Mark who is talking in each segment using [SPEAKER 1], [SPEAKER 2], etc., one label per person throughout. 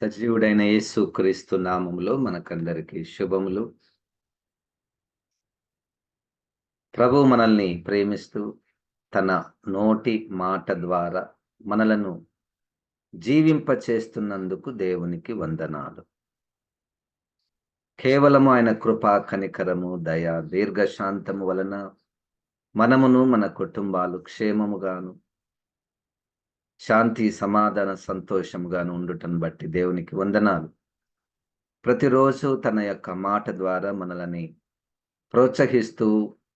[SPEAKER 1] సజీవుడైన యేసు క్రీస్తు నామములో మనకందరికీ శుభములు. ప్రభు మనల్ని ప్రేమిస్తూ తన నోటి మాట ద్వారా మనలను జీవింప చేస్తున్నందుకు దేవునికి వందనాలు. కేవలము ఆయన కృపా కనికరము దయ దీర్ఘశాంతము వలన మనమును మన కుటుంబాలు క్షేమముగాను శాంతి సమాధాన సంతోషముగాను ఉండటం బట్టి దేవునికి వందనాలు. ప్రతిరోజు తన యొక్క మాట ద్వారా మనలని ప్రోత్సహిస్తూ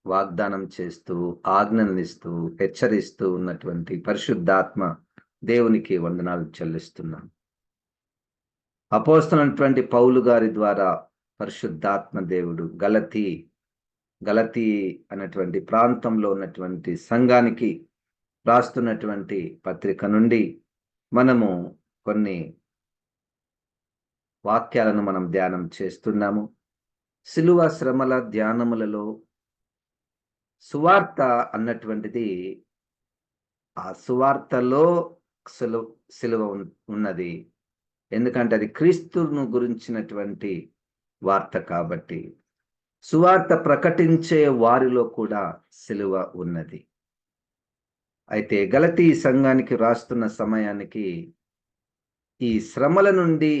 [SPEAKER 1] వాగ్దానం చేస్తూ ఆజ్ఞనిస్తూ హెచ్చరిస్తూ ఉన్నటువంటి పరిశుద్ధాత్మ దేవునికి వందనాలు చెల్లిస్తున్నాం అపోస్తున్నటువంటి పౌలు గారి ద్వారా పరిశుద్ధాత్మ దేవుడు గలతి గలతి అనేటువంటి ప్రాంతంలో ఉన్నటువంటి సంఘానికి రాస్తున్నటువంటి పత్రిక నుండి మనము కొన్ని వాక్యాలను మనం ధ్యానం చేస్తున్నాము. సిలువ శ్రమల ధ్యానములలో సువార్త అన్నటువంటిది ఆ సువార్తలో సిలువ సిలువ ఉన్నది. ఎందుకంటే అది క్రీస్తును గురించినటువంటి వార్త కాబట్టి. సువార్త ప్రకటించే వారిలో కూడా సిలువ ఉన్నది. అయితే గలతీ సంఘానికి రాస్తున్న సమయానికి ఈ శ్రమల నుండి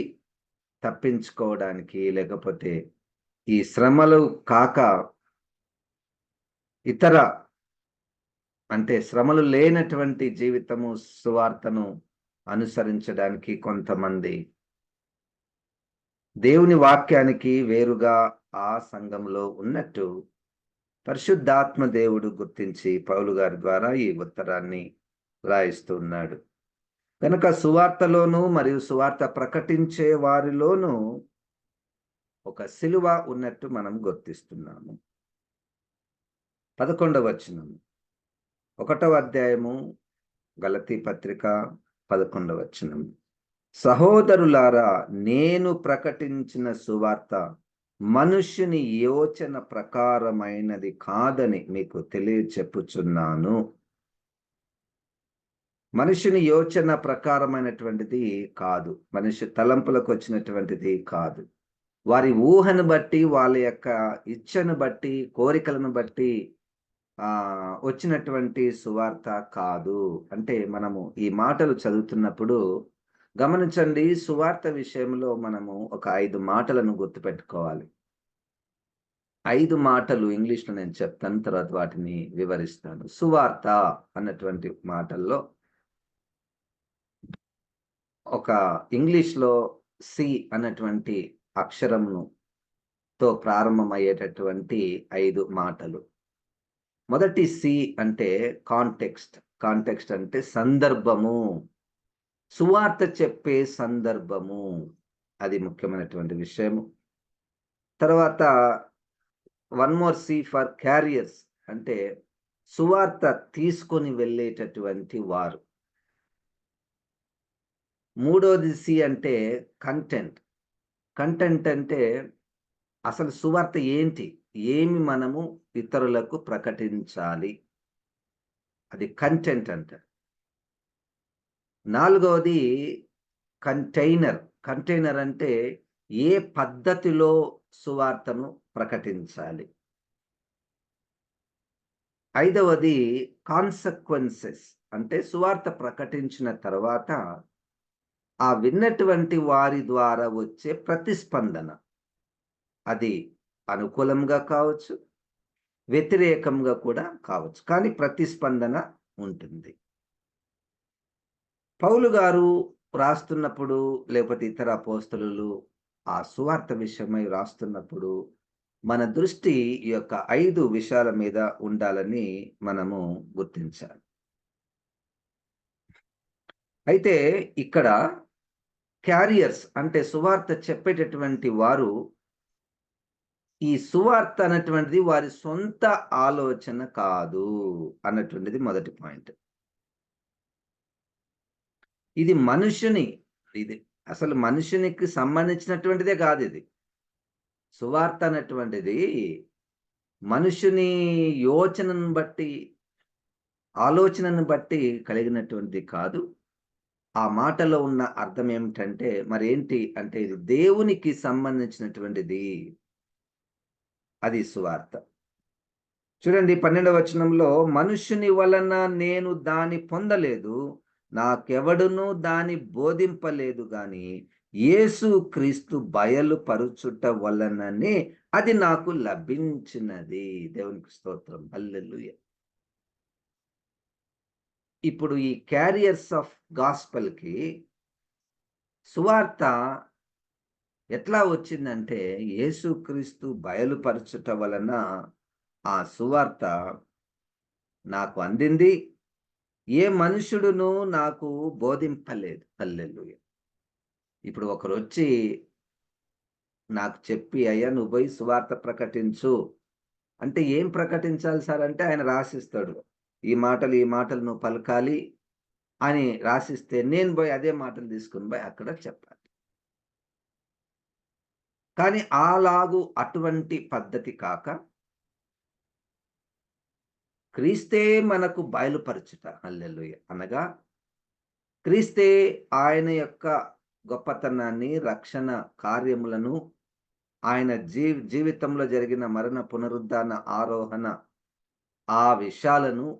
[SPEAKER 1] తప్పించుకోవడానికి లేకపోతే ఈ శ్రమలు కాక ఇతర అంటే శ్రమలు లేనటువంటి జీవితము సువార్తను అనుసరించడానికి కొంతమంది దేవుని వాక్యానికి వేరుగా ఆ సంఘంలో ఉన్నట్టు పరిశుద్ధాత్మ దేవుడు గుర్తించి పౌలు గారి ద్వారా ఈ ఉత్తరాన్ని రాయిస్తున్నాడు కనుక సువార్తలోను మరియు సువార్త ప్రకటించే వారిలోనూ ఒక సిలువ ఉన్నట్టు మనం గుర్తిస్తున్నాము. పదకొండవ వచనము ఒకటవ అధ్యాయము గలతీ పత్రిక పదకొండవ వచనము సహోదరులారా నేను ప్రకటించిన సువార్త మనుష్యుని యోచన ప్రకారమైనది కాదని మీకు తెలియచెప్పుచున్నాను. మనుషుని యోచన ప్రకారమైనటువంటిది కాదు. మనిషి తలంపులకు వచ్చినటువంటిది కాదు. వారి ఊహను బట్టి వాళ్ళ యొక్క ఇచ్చను బట్టి కోరికలను బట్టి ఆ వచ్చినటువంటి సువార్త కాదు. అంటే మనము ఈ మాటలు చదువుతున్నప్పుడు గమనించండి సువార్త విషయంలో మనము ఒక ఐదు మాటలను గుర్తుపెట్టుకోవాలి. ఐదు మాటలు ఇంగ్లీష్లో నేను చెప్తాను తర్వాత వాటిని వివరిస్తాను. సువార్త అన్నటువంటి మాటల్లో ఒక ఇంగ్లీష్లో సి అన్నటువంటి అక్షరమును తో ప్రారంభమయ్యేటటువంటి ఐదు మాటలు. మొదటి సి అంటే కాంటెక్స్ట్. కాంటెక్స్ట్ అంటే సందర్భము. సువార్త చెప్పే సందర్భము. అది ముఖ్యమైనటువంటి విషయము. తర్వాత one more C for carriers అంటే సువార్త తీసుకొని వెళ్ళేటటువంటి వారు. మూడోది సి అంటే కంటెంట్ కంటెంట్ అంటే అసలు సువార్త ఏంటి? ఏమి మనము ఇతరులకు ప్రకటించాలి? అది కంటెంట్ అంటారు. నాలుగవది కంటైనర్ కంటైనర్ అంటే ఏ పద్ధతిలో సువార్తను ప్రకటించాలి? ఐదవది కాన్సక్వెన్సెస్ అంటే సువార్త ప్రకటించిన తర్వాత ఆ విన్నటువంటి వారి ద్వారా వచ్చే ప్రతిస్పందన. అది అనుకూలంగా కావచ్చు వ్యతిరేకంగా కూడా కావచ్చు. కానీ ప్రతిస్పందన ఉంటుంది. పౌలు గారు రాస్తున్నప్పుడు లేకపోతే ఇతర పోస్తలు ఆ సువార్త విషయమై రాస్తున్నప్పుడు మన దృష్టి ఈ యొక్క ఐదు విషయాల మీద ఉండాలని మనము గుర్తించాలి. అయితే ఇక్కడ క్యారియర్స్ అంటే సువార్త చెప్పేటటువంటి వారు ఈ సువార్త అన్నటువంటిది వారి సొంత ఆలోచన కాదు అన్నటువంటిది మొదటి పాయింట్. ఇది మనుషుని ఇది అసలు మనుషునికి సంబంధించినటువంటిదే కాదు ఇది. సువార్త అనేటువంటిది మనుషుని యోచనను బట్టి ఆలోచనను బట్టి కలిగినటువంటిది కాదు. ఆ మాటలో ఉన్న అర్థం ఏమిటంటే మరేంటి అంటే ఇది దేవునికి సంబంధించినటువంటిది. అది సువార్త. చూడండి పన్నెండవ వచనంలో మనుషుని వలన నేను దాని పొందలేదు. నాకెవడును దాని బోధింపలేదు గాని యేసు క్రీస్తు బయలుపరుచుట వలననే అది నాకు లభించినది. దేవునికి స్తోత్రం. అల్లెలుయ ఇప్పుడు ఈ క్యారియర్స్ ఆఫ్ గాస్పల్కి సువార్త ఎట్లా వచ్చిందంటే యేసుక్రీస్తు బయలుపరచుట వలన ఆ సువార్త నాకు అందింది ఏ మనుషుడును నాకు బోధింపలేదు. పల్లెలు ఇప్పుడు ఒకరు వచ్చి నాకు చెప్పి అయ్యా నువ్వు పోయి సువార్త ప్రకటించు. అంటే ఏం ప్రకటించాలి సార్? అంటే ఆయన రాసిస్తాడు. ఈ మాటలు ఈ మాటలు నువ్వు పలకాలి అని రాసిస్తే నేను పోయి అదే మాటలు తీసుకుని పోయి అక్కడ చెప్పాలి. కానీ అలాగు అటువంటి పద్ధతి కాక క్రీస్తే మనకు బయలుపరచుట. అల్లెలుయ అనగా క్రీస్తే ఆయన యొక్క గొప్పతనాన్ని రక్షణ కార్యములను ఆయన జీ జీవితంలో జరిగిన మరణ పునరుద్ధాన ఆరోహణ ఆ విషయాలను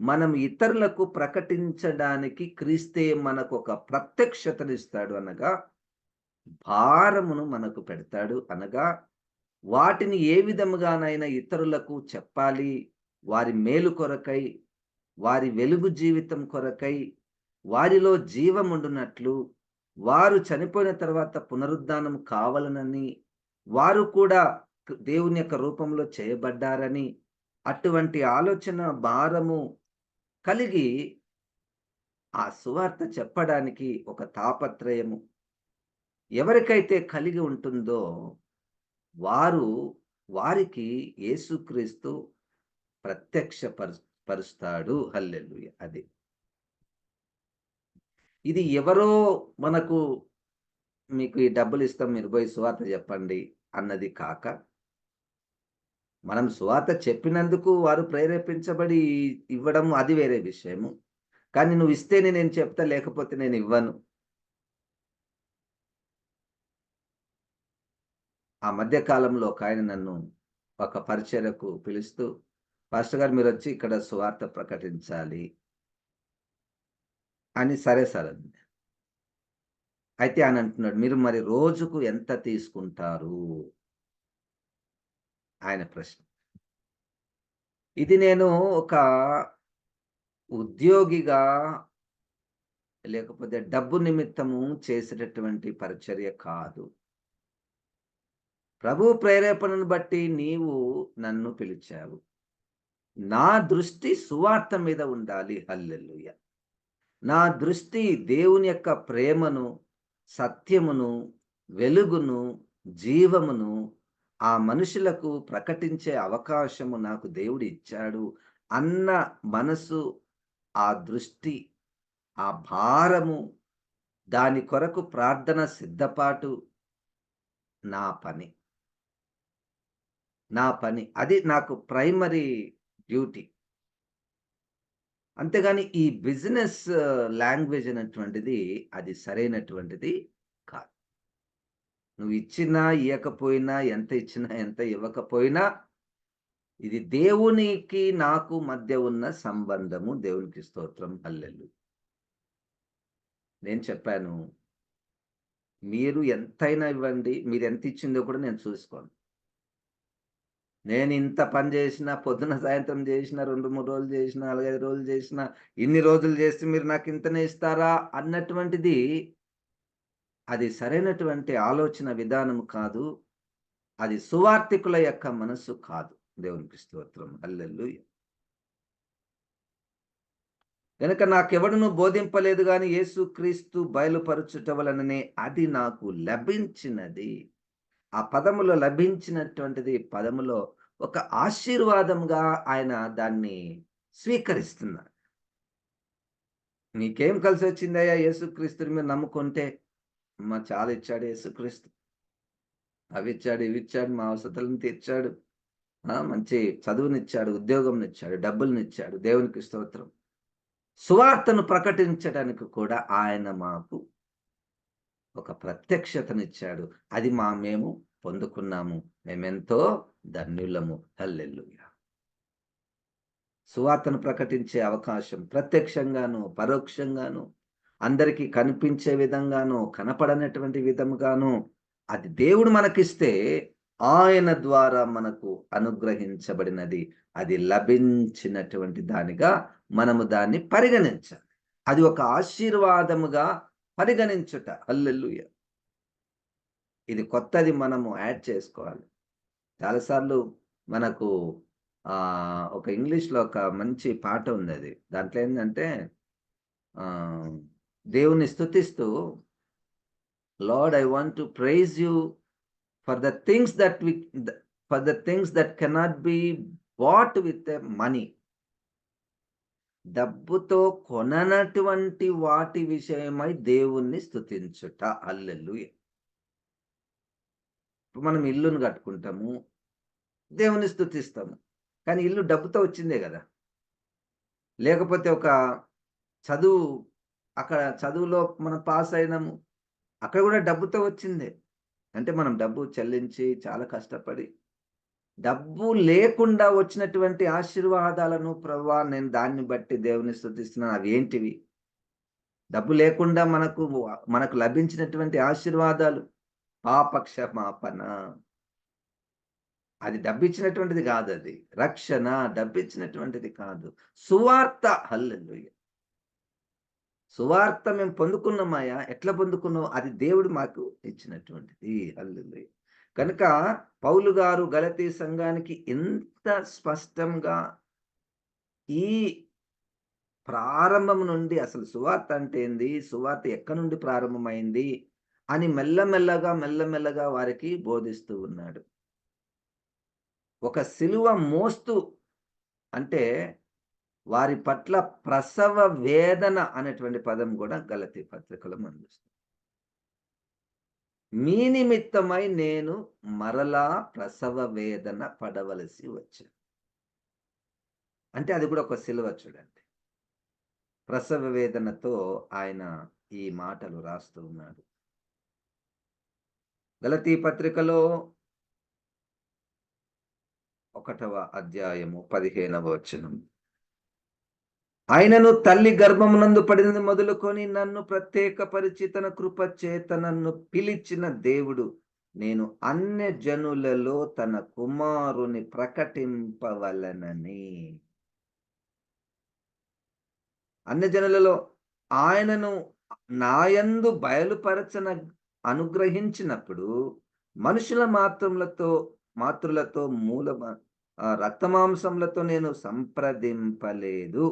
[SPEAKER 1] మనం ఇతరులకు ప్రకటించడానికి క్రీస్తే మనకు ఒక ప్రత్యక్షతనిస్తాడు. అనగా భారమును మనకు పెడతాడు. అనగా వాటిని ఏ విధముగానైనా ఇతరులకు చెప్పాలి. వారి మేలు కొరకై వారి వెలుగు జీవితం కొరకై వారిలో జీవముండునట్లు వారు చనిపోయిన తర్వాత పునరుద్ధానం కావాలనని వారు కూడా దేవుని యొక్క రూపంలో చేయబడ్డారని అటువంటి ఆలోచన భారము కలిగి ఆ సువార్త చెప్పడానికి ఒక తాపత్రయము. ఎవరికైతే కలిగి ఉంటుందో వారు వారికి యేసుక్రీస్తు ప్రత్యక్ష పరుస్తాడు హల్లెలు అది. ఇది ఎవరో మనకు మీకు ఈ డబ్బులు ఇస్తాం మీరు పోయి సువార్త చెప్పండి అన్నది కాక మనం సువార్త చెప్పినందుకు వారు ప్రేరేపించబడి ఇవ్వడం అది వేరే విషయము. కానీ నువ్వు ఇస్తేనే నేను చెప్తా లేకపోతే నేను ఇవ్వను. ఆ మధ్యకాలంలో ఒక ఆయన నన్ను ఒక పరిచయకు పిలుస్తూ పాస్టర్ గారు మీరు వచ్చి ఇక్కడ సువార్త ప్రకటించాలి. అని సరే సార్ అంది. అయితే ఆయన అంటున్నాడు మీరు మరి రోజుకు ఎంత తీసుకుంటారు? ఆయన ప్రశ్న. ఇది నేను ఒక ఉద్యోగిగా లేకపోతే డబ్బు నిమిత్తము చేసేటటువంటి పరిచర్య కాదు. ప్రభు ప్రేరేపణను బట్టి నీవు నన్ను పిలిచావు. నా దృష్టి సువార్త మీద ఉండాలి. హల్లెల్లుయ నా దృష్టి దేవుని యొక్క ప్రేమను సత్యమును వెలుగును జీవమును ఆ మనుషులకు ప్రకటించే అవకాశము నాకు దేవుడు ఇచ్చాడు అన్న మనసు ఆ దృష్టి ఆ భారము దాని కొరకు ప్రార్థన సిద్ధపాటు నా పని. నా పని. అది నాకు ప్రైమరీ డ్యూటీ అంతేగాని ఈ బిజినెస్ లాంగ్వేజ్ అనేటువంటిది అది సరైనటువంటిది కాదు. నువ్వు ఇచ్చినా ఇవ్వకపోయినా ఎంత ఇచ్చినా ఎంత ఇవ్వకపోయినా ఇది దేవునికి నాకు మధ్య ఉన్న సంబంధము. దేవునికి స్తోత్రం. అల్లెల్లు నేను చెప్పాను మీరు ఎంతైనా ఇవ్వండి. మీరు ఎంత ఇచ్చిందో కూడా నేను చూసుకోను. నేను ఇంత పని చేసిన పొద్దున సాయంత్రం చేసిన రెండు మూడు రోజులు చేసిన నాలుగైదు రోజులు చేసిన ఇన్ని రోజులు చేస్తే మీరు నాకు ఇంతనే ఇస్తారా అన్నటువంటిది అది సరైనటువంటి ఆలోచన విధానం కాదు. అది సువార్థికుల యొక్క మనస్సు కాదు. దేవునికి స్తోత్రం అల్లెల్లు కనుక నాకెవడును బోధింపలేదు కానీ యేసు క్రీస్తు బయలుపరచుట వలననే అది నాకు లభించినది. ఆ పదములో లభించినటువంటిది పదములో ఒక ఆశీర్వాదంగా ఆయన దాన్ని స్వీకరిస్తున్నారు. నీకేం కలిసి వచ్చిందయ్యా యేసుక్రీస్తుని మీద నమ్ముకుంటే? మా చాలా ఇచ్చాడు యేసుక్రీస్తు. అవి ఇచ్చాడు ఇవి ఇచ్చాడు మా అవసరాలను తీర్చాడు. మంచి చదువునిచ్చాడు ఉద్యోగంనిచ్చాడు డబ్బులనిచ్చాడు దేవునికి స్తోత్రం. సువార్తను ప్రకటించడానికి కూడా ఆయన మాకు ఒక ప్రత్యక్షతనిచ్చాడు. అది మా మేము పొందుకున్నాము. మేమెంతో ధన్యులము. హల్లెల్లుయ సువార్తను ప్రకటించే అవకాశం ప్రత్యక్షంగాను పరోక్షంగాను అందరికీ కనిపించే విధంగాను కనపడనటువంటి విధముగాను అది దేవుడు మనకిస్తే ఆయన ద్వారా మనకు అనుగ్రహించబడినది. అది లభించినటువంటి దానిగా మనము దాన్ని పరిగణించాలి. అది ఒక ఆశీర్వాదముగా పరిగణించుట. అల్లెల్లుయ ఇది కొత్తది మనము యాడ్ చేసుకోవాలి. చాలాసార్లు మనకు ఒక ఇంగ్లీష్లో ఒక మంచి పాట ఉంది అది దాంట్లో ఏంటంటే దేవుని స్థుతిస్తూ Lord I want to praise you for the things that we for the things that cannot be bought with money డబ్బుతో కొననటువంటి వాటి విషయమై దేవుణ్ణి స్థుతించుట అల్లెలు ఇప్పుడు మనం ఇల్లును కట్టుకుంటాము దేవుని స్థుతిస్తాము కానీ ఇల్లు డబ్బుతో వచ్చిందే కదా. లేకపోతే ఒక చదువు అక్కడ చదువులో మనం పాస్ అయినాము అక్కడ కూడా డబ్బుతో వచ్చిందే. అంటే మనం డబ్బు చెల్లించి చాలా కష్టపడి డబ్బు లేకుండా వచ్చినటువంటి ఆశీర్వాదాలను ప్రభా నేను దాన్ని బట్టి దేవుని స్థుతిస్తున్నాను. అవి ఏంటివి? డబ్బు లేకుండా మనకు మనకు లభించినటువంటి ఆశీర్వాదాలు. పాపక్షమాపణ. అది డబ్బిచ్చినటువంటిది కాదు అది. రక్షణ డబ్బిచ్చినటువంటిది కాదు. సువార్త. హల్లు సువార్త మేము పొందుకున్నామాయా ఎట్లా పొందుకున్నాం? అది దేవుడు మాకు ఇచ్చినటువంటిది. హల్లు కనుక పౌలు గారు గలతీ సంఘానికి ఎంత స్పష్టంగా ఈ ప్రారంభం నుండి అసలు సువార్త అంటే ఏంది? సువార్త ఎక్కడి నుండి ప్రారంభమైంది? అని మెల్లమెల్లగా మెల్లమెల్లగా వారికి బోధిస్తూ ఉన్నాడు. ఒక సిలువ మోస్తూ అంటే వారి పట్ల ప్రసవ వేదన అనేటువంటి పదం కూడా గలతీ పత్రికలో అందిస్తుంది మీ నిమిత్తమై నేను మరలా ప్రసవ వేదన పడవలసి వచ్చాను అంటే అది కూడా ఒక సిలువ చూడండి. ప్రసవ వేదనతో ఆయన ఈ మాటలు రాస్తూ ఉన్నాడు. గలతీ పత్రికలో ఒకటవ అధ్యాయము పదిహేనవ వచనం. ఆయనను తల్లి గర్భమునందు పడినది మొదలుకొని నన్ను ప్రత్యేకపరిచి తన కృప చేత నన్ను పిలిచిన దేవుడు నేను అన్య జనులలో తన కుమారుని ప్రకటింపవలనని. అన్య జనులలో ఆయనను నాయందు బయలుపరచన అనుగ్రహించినప్పుడు మనుషుల మాత్రములతో మాతృలతో మూల రక్తమాంసములతో నేను సంప్రదింపలేదు.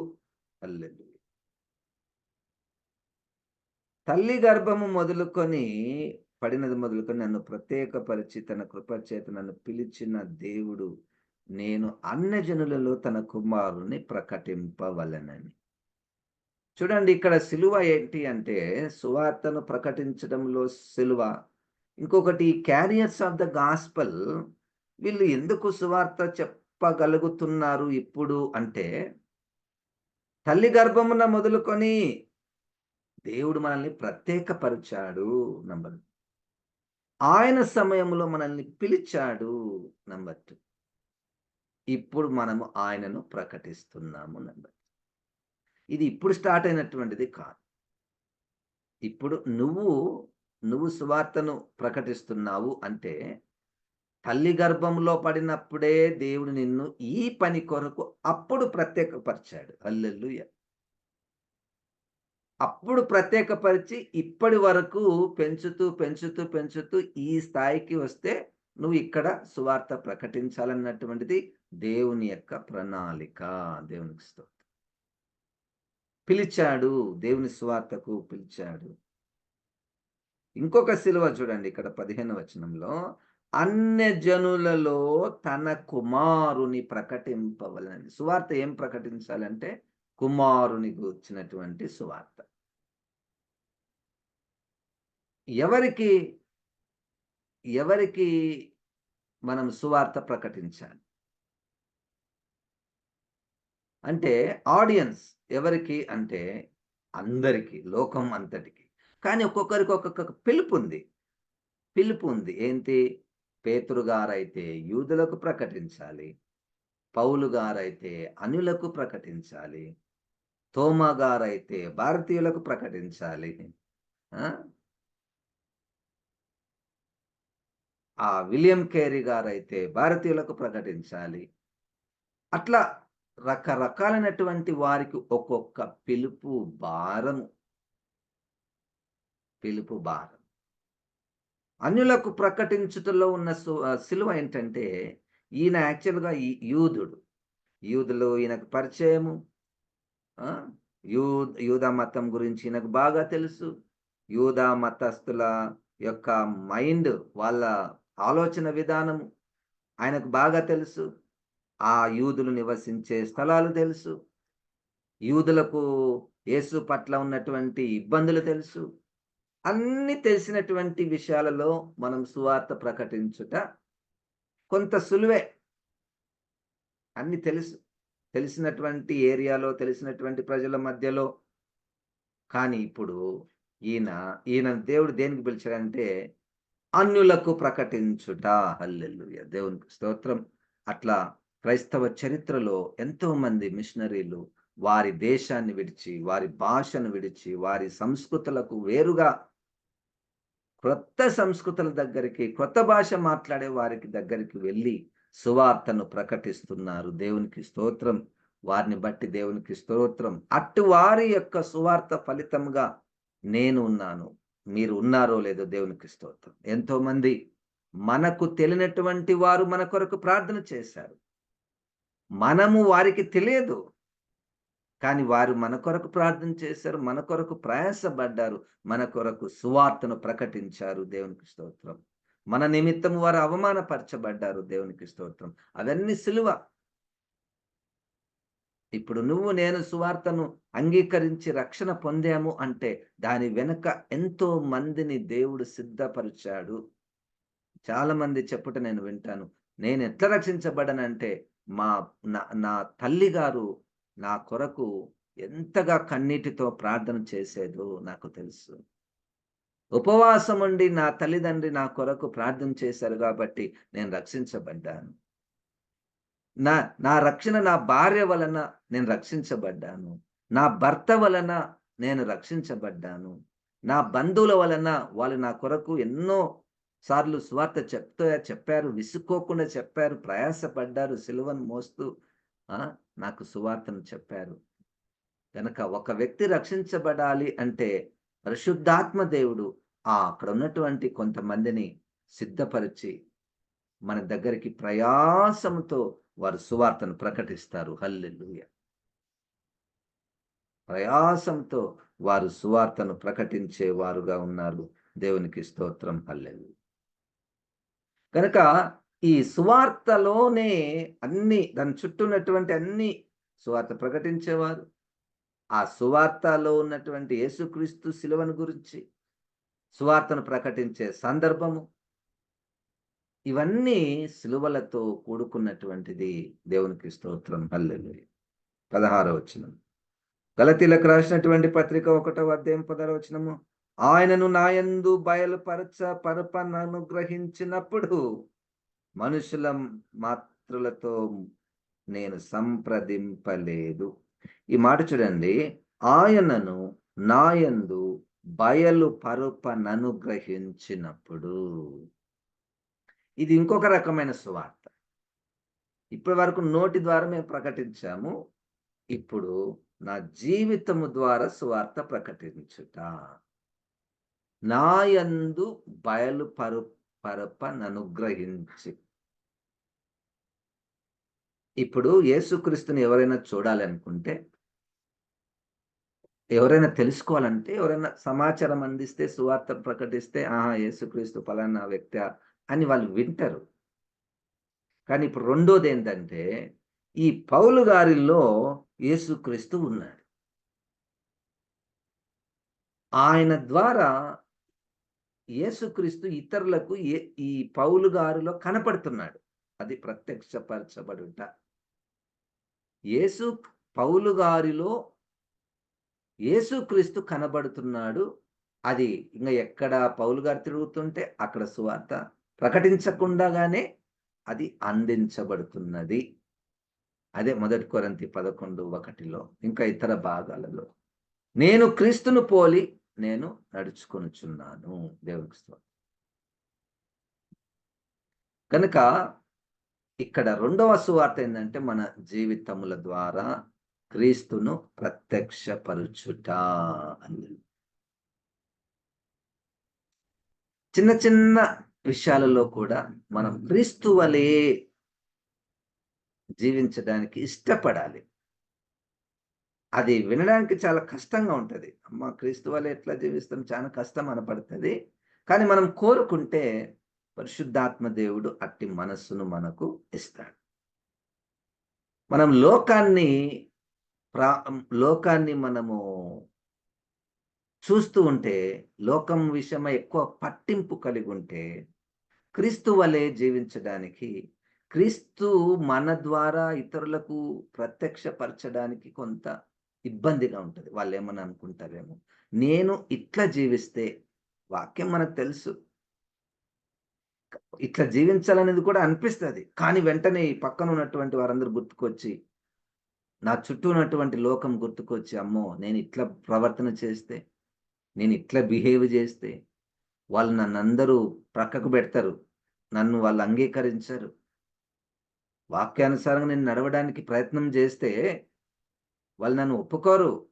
[SPEAKER 1] అల్లెలు తల్లి గర్భము మొదలుకొని పడినది మొదలుకొని నన్ను ప్రత్యేకపరిచి తన కృపచేత నన్ను పిలిచిన దేవుడు నేను అన్న జనులలో తన కుమారుని ప్రకటింపవలనని. చూడండి ఇక్కడ సిలువ ఏంటి అంటే సువార్తను ప్రకటించడంలో సిలువ. ఇంకొకటి క్యారియర్స్ ఆఫ్ ద గాస్పల్ వీళ్ళు ఎందుకు సువార్త చెప్పగలుగుతున్నారు ఇప్పుడు అంటే తల్లి గర్భమున మొదలుకొని దేవుడు మనల్ని ప్రత్యేకపరిచాడు నంబర్ ఆయన సమయంలో మనల్ని పిలిచాడు నంబర్ టూ. ఇప్పుడు మనము ఆయనను ప్రకటిస్తున్నాము నంబర్ ఇది ఇప్పుడు స్టార్ట్ అయినటువంటిది కాదు. ఇప్పుడు నువ్వు నువ్వు సువార్తను ప్రకటిస్తున్నావు అంటే తల్లి గర్భంలో పడినప్పుడే దేవుడు నిన్ను ఈ పని కొరకు అప్పుడు ప్రత్యేకపరిచాడు. అల్లెల్లుయ అప్పుడు ప్రత్యేకపరిచి ఇప్పటి వరకు పెంచుతూ పెంచుతూ పెంచుతూ ఈ స్థాయికి వస్తే నువ్వు ఇక్కడ సువార్త ప్రకటించాలన్నటువంటిది దేవుని యొక్క ప్రణాళిక. దేవునికి స్తోత్రం. పిలిచాడు దేవుని సువార్తకు పిలిచాడు. ఇంకొక సిలువ చూడండి ఇక్కడ పదిహేను వచనంలో. అన్య జనులలో తన కుమారుని ప్రకటింపవలని. సువార్త ఏం ప్రకటించాలంటే కుమారుని కూర్చున్నటువంటి సువార్త. ఎవరికి ఎవరికి మనం సువార్త ప్రకటించాలి? అంటే ఆడియన్స్ ఎవరికి అంటే అందరికీ లోకం అంతటికి. కానీ ఒక్కొక్కరికి ఒక్కొక్క పిలుపు ఉంది పిలుపు ఉంది ఏంటి? పేతురు గారైతే యూదులకు ప్రకటించాలి. పౌలు గారైతే అనులకు ప్రకటించాలి. తోమా గారైతే భారతీయులకు ప్రకటించాలి. ఆ విలియం కేరీ గారైతే భారతీయులకు ప్రకటించాలి. అట్లా రకరకాలైనటువంటి వారికి ఒక్కొక్క పిలుపు భారము. పిలుపు భారం. అన్యులకు ప్రకటించుటలో ఉన్న సిలువ ఏంటంటే ఈయన యాక్చువల్గా యూదుడు. యూదులు ఈయనకు పరిచయము. యూ యూదా మతం గురించి ఈయనకు బాగా తెలుసు. యూదా మతస్థుల యొక్క మైండ్ వాళ్ళ ఆలోచన విధానము ఆయనకు బాగా తెలుసు. ఆ యూదులు నివసించే స్థలాలు తెలుసు. యూదులకు యేసు పట్ల ఉన్నటువంటి ఇబ్బందులు తెలుసు. అన్ని తెలిసినటువంటి విషయాలలో మనం సువార్త ప్రకటించుట కొంత సులువే. అన్ని తెలుసు. తెలిసినటువంటి ఏరియాలో తెలిసినటువంటి ప్రజల మధ్యలో. కానీ ఇప్పుడు ఈయన ఈయన దేవుడు దేనికి పిలిచాడంటే అన్యులకు ప్రకటించుట. హల్లెల్లు దేవునికి స్తోత్రం. అట్లా క్రైస్తవ చరిత్రలో ఎంతో మంది మిషనరీలు వారి దేశాన్ని విడిచి వారి భాషను విడిచి వారి సంస్కృతులకు వేరుగా క్రొత్త సంస్కృతుల దగ్గరికి కొత్త భాష మాట్లాడే వారికి దగ్గరికి వెళ్ళి సువార్తను ప్రకటిస్తున్నారు. దేవునికి స్తోత్రం. వారిని బట్టి దేవునికి స్తోత్రం. అటు వారి యొక్క సువార్త ఫలితంగా నేను ఉన్నాను. మీరు ఉన్నారో లేదో దేవునికి స్తోత్రం. ఎంతో మంది మనకు తెలియనటువంటి వారు మన కొరకు ప్రార్థన చేశారు. మనము వారికి తెలియదు. కానీ వారు మన కొరకు ప్రార్థన చేశారు మన కొరకు ప్రయాసపడ్డారు మన కొరకు సువార్తను ప్రకటించారు దేవునికి స్తోత్రం. మన నిమిత్తం వారు అవమానపరచబడ్డారు దేవునికి స్తోత్రం. అవన్నీ సులువ. ఇప్పుడు నువ్వు నేను సువార్తను అంగీకరించి రక్షణ పొందాము అంటే దాని వెనుక ఎంతో మందిని దేవుడు సిద్ధపరిచాడు. చాలా మంది చెప్పుట నేను వింటాను. నేను ఎట్లా రక్షించబడనంటే మా నా తల్లి గారు నా కొరకు ఎంతగా కన్నీటితో ప్రార్థన చేసేదో నాకు తెలుసు. ఉపవాసం ఉండి నా తల్లిదండ్రి నా కొరకు ప్రార్థన చేశారు కాబట్టి నేను రక్షించబడ్డాను. నా నా రక్షణ నా భార్య వలన నేను రక్షించబడ్డాను. నా భర్త వలన నేను రక్షించబడ్డాను. నా బంధువుల వలన వాళ్ళు నా కొరకు ఎన్నో సార్లు స్వార్థ చెప్తా చెప్పారు విసుక్కోకుండా చెప్పారు ప్రయాసపడ్డారు సిలువను మోస్తూ నాకు సువార్తను చెప్పారు. కనుక ఒక వ్యక్తి రక్షించబడాలి అంటే పరిశుద్ధాత్మ దేవుడు ఆ అక్కడ ఉన్నటువంటి కొంతమందిని సిద్ధపరిచి మన దగ్గరికి ప్రయాసంతో వారు సువార్తను ప్రకటిస్తారు. హల్లెలుయ. ప్రయాసంతో వారు సువార్తను ప్రకటించే వారుగా ఉన్నారు. దేవునికి స్తోత్రం. హల్లెలు కనుక ఈ సువార్తలోనే అన్ని దాని చుట్టూ ఉన్నటువంటి అన్ని సువార్త ప్రకటించేవారు. ఆ సువార్తలో ఉన్నటువంటి యేసుక్రీస్తు శిలువను గురించి సువార్తను ప్రకటించే సందర్భము. ఇవన్నీ శిలువలతో కూడుకున్నటువంటిది దేవునికి స్తోత్రం. హల్లెలు పదహారవ వచనం. గలతీలకు రాసినటువంటి పత్రిక ఒకటో అధ్యాయం పదహారవ వచనము. ఆయనను నాయందు బయలుపరచ పరపను అనుగ్రహించినప్పుడు మనుషుల మాత్రులతో నేను సంప్రదింపలేదు. ఈ మాట చూడండి. ఆయనను నాయందు బయలు పరుపననుగ్రహించినప్పుడు ఇది ఇంకొక రకమైన సువార్త. ఇప్పటి వరకు నోటి ద్వారా మేము ప్రకటించాము. ఇప్పుడు నా జీవితము ద్వారా సువార్త ప్రకటించుట. నాయందు బయలు పరు పరపననుగ్రహించి. ఇప్పుడు యేసుక్రీస్తుని ఎవరైనా చూడాలి అనుకుంటే ఎవరైనా తెలుసుకోవాలంటే ఎవరైనా సమాచారం అందిస్తే సువార్త ప్రకటిస్తే ఆహా యేసుక్రీస్తు ఫలానా వ్యక్తి అని వాళ్ళు వింటారు. కానీ ఇప్పుడు రెండోది ఏంటంటే ఈ పౌలు గారిలో యేసుక్రీస్తు ఉన్నాడు. ఆయన ద్వారా యేసుక్రీస్తు ఇతరులకు ఈ పౌలు గారిలో కనపడుతున్నాడు. అది ప్రత్యక్షపరచబడుట. యేసు పౌలు గారిలో యేసుక్రీస్తు కనబడుతున్నాడు. అది ఇంకా ఎక్కడ పౌలు గారు తిరుగుతుంటే అక్కడ సువార్త ప్రకటించకుండాగానే అది అందించబడుతున్నది. అదే మొదటి కొరంతి పదకొండు ఒకటిలో ఇంకా ఇతర భాగాలలో. నేను క్రీస్తును పోలి నేను నడుచుకొనుచున్నాను. దేవునికి స్తోత్రం. కనుక ఇక్కడ రెండవ సువార్త ఏంటంటే మన జీవితముల ద్వారా క్రీస్తును ప్రత్యక్షపరుచుట అని. చిన్న చిన్న విషయాలలో కూడా మనం క్రీస్తు వలే జీవించడానికి ఇష్టపడాలి. అది వినడానికి చాలా కష్టంగా ఉంటుంది. అమ్మ! క్రీస్తు వాళ్ళు ఎట్లా జీవిస్తాం? చాలా కష్టం అనపడుతుంది కానీ మనం కోరుకుంటే పరిశుద్ధాత్మ దేవుడు అట్టి మనస్సును మనకు ఇస్తాడు. మనం లోకాన్ని ప్రా లోకాన్ని మనము చూస్తూ ఉంటే లోకం విషయమై ఎక్కువ పట్టింపు కలిగి ఉంటే క్రీస్తు వలె జీవించడానికి క్రీస్తు మన ద్వారా ఇతరులకు ప్రత్యక్షపరచడానికి కొంత ఇబ్బందిగా ఉంటుంది. వాళ్ళు ఏమని అనుకుంటారేమో. నేను ఇట్లా జీవిస్తే వాక్యం మనకు తెలుసు. ఇట్లా జీవించాలనేది కూడా అనిపిస్తుంది. కానీ వెంటనే ఈ పక్కన ఉన్నటువంటి వారందరూ గుర్తుకొచ్చి నా చుట్టూ ఉన్నటువంటి లోకం గుర్తుకొచ్చి అమ్మో నేను ఇట్లా ప్రవర్తన చేస్తే నేను ఇట్లా బిహేవ్ చేస్తే వాళ్ళు నన్ను అందరూ ప్రక్కకు పెడతారు. నన్ను వాళ్ళు అంగీకరించరు. వాక్యానుసారంగా నేను నడవడానికి ప్రయత్నం చేస్తే వాళ్ళు నన్ను ఒప్పుకోరు.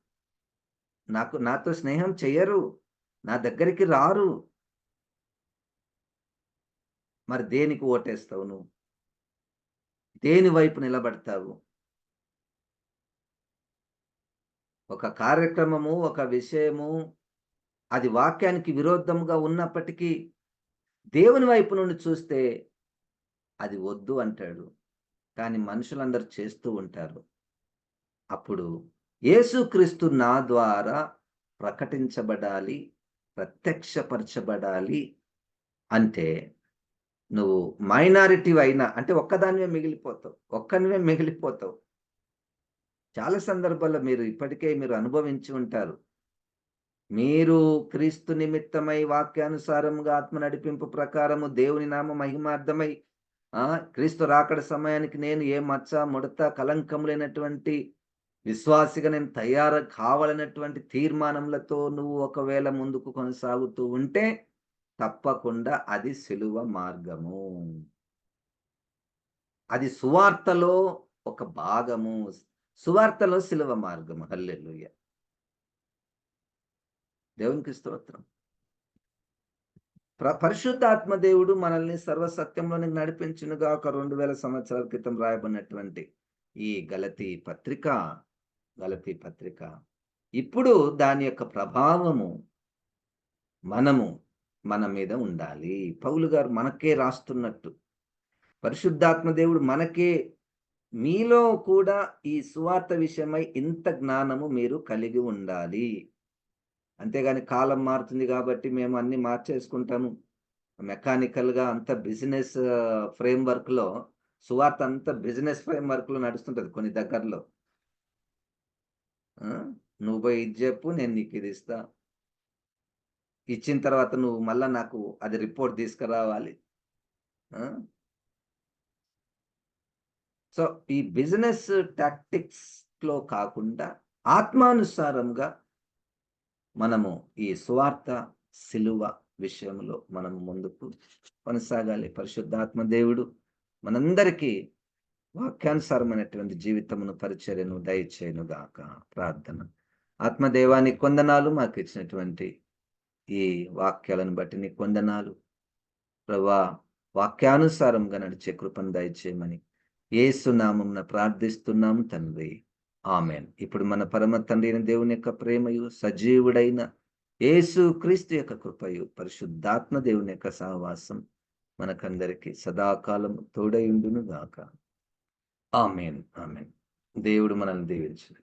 [SPEAKER 1] నాకు నాతో స్నేహం చెయ్యరు. నా దగ్గరికి రారు. మరి దేనికి ఓటేస్తావు నువ్వు? దేని వైపు నిలబడతావు? ఒక కార్యక్రమము ఒక విషయము అది వాక్యానికి విరోధంగా ఉన్నప్పటికీ దేవుని వైపు నుండి చూస్తే అది వద్దు అంటాడు. కానీ మనుషులందరూ చేస్తూ ఉంటారు. అప్పుడు యేసుక్రీస్తు నా ద్వారా ప్రకటించబడాలి ప్రత్యక్షపరచబడాలి అంటే నువ్వు మైనారిటీ అయినా అంటే ఒక్కదానివే మిగిలిపోతావు ఒక్కనివే మిగిలిపోతావు. చాలా సందర్భాల్లో మీరు ఇప్పటికే మీరు అనుభవించి ఉంటారు. మీరు క్రీస్తు నిమిత్తమై వాక్యానుసారంగా ఆత్మ నడిపింపు ప్రకారము దేవుని నామ మహిమార్థమై క్రీస్తు రాకడ సమయానికి నేను ఏ మచ్చ ముడత కలంకం లేనటువంటి విశ్వాసిగా నేను తయారు కావాలన్నటువంటి తీర్మానములతో నువ్వు ఒకవేళ ముందుకు కొనసాగుతూ ఉంటే తప్పకుండా అది సులువ మార్గము. అది సువార్తలో ఒక భాగము. సువార్తలో సిలువ మార్గము. హల్లెలుయ్య దేవునికి స్తోత్రం. పరిశుద్ధాత్మ దేవుడు మనల్ని సర్వసత్యంలోనికి నడిపించునుగా ఒక రెండు వేల సంవత్సరాల క్రితం రాయబడినటువంటి ఈ గలతీ పత్రిక గలతీ పత్రిక. ఇప్పుడు దాని యొక్క ప్రభావము మనము మన మీద ఉండాలి. పౌలు గారు మనకే రాస్తున్నట్టు. పరిశుద్ధాత్మ దేవుడు మనకే మీలో కూడా ఈ సువార్త విషయమై ఇంత జ్ఞానము మీరు కలిగి ఉండాలి. అంతేగాని కాలం మారుతుంది కాబట్టి మేము అన్ని మార్చేసుకుంటాము. మెకానికల్గా అంత బిజినెస్ ఫ్రేమ్ వర్క్లో సువార్త అంత బిజినెస్ ఫ్రేమ్ వర్క్లో నడుస్తుంటుంది కొన్ని దగ్గరలో. నువ్వు పోయి ఇది చెప్పు నేను నీకు ఇది ఇస్తా. ఇచ్చిన తర్వాత నువ్వు మళ్ళా నాకు అది రిపోర్ట్ తీసుకురావాలి. సో ఈ బిజినెస్ టాక్టిక్స్లో కాకుండా ఆత్మానుసారంగా మనము ఈ సువార్త సిలువ విషయంలో మనం ముందుకు కొనసాగాలి. పరిశుద్ధాత్మ దేవుడు మనందరికీ వాక్యానుసారమైనటువంటి జీవితమును పరిచర్యను దయచేయను గాక. ప్రార్థన. ఆత్మదేవానికి కొందనాలు మాకు ఇచ్చినటువంటి ఈ వాక్యాలను బట్టి నీ కొందనాలు. ప్రభా వాక్యానుసారంగా నడిచే కృపను దయచేయమని ఏసునామం ప్రార్థిస్తున్నాము తండ్రి. ఆమెన్. ఇప్పుడు మన పరమ తండ్రి దేవుని యొక్క ప్రేమయు సజీవుడైన యేసు క్రీస్తు యొక్క కృపయు పరిశుద్ధాత్మ దేవుని యొక్క సహవాసం మనకందరికి సదాకాలం తోడయుండును గాక. Amen amen. దేవుడు మనల్ని దీవించింది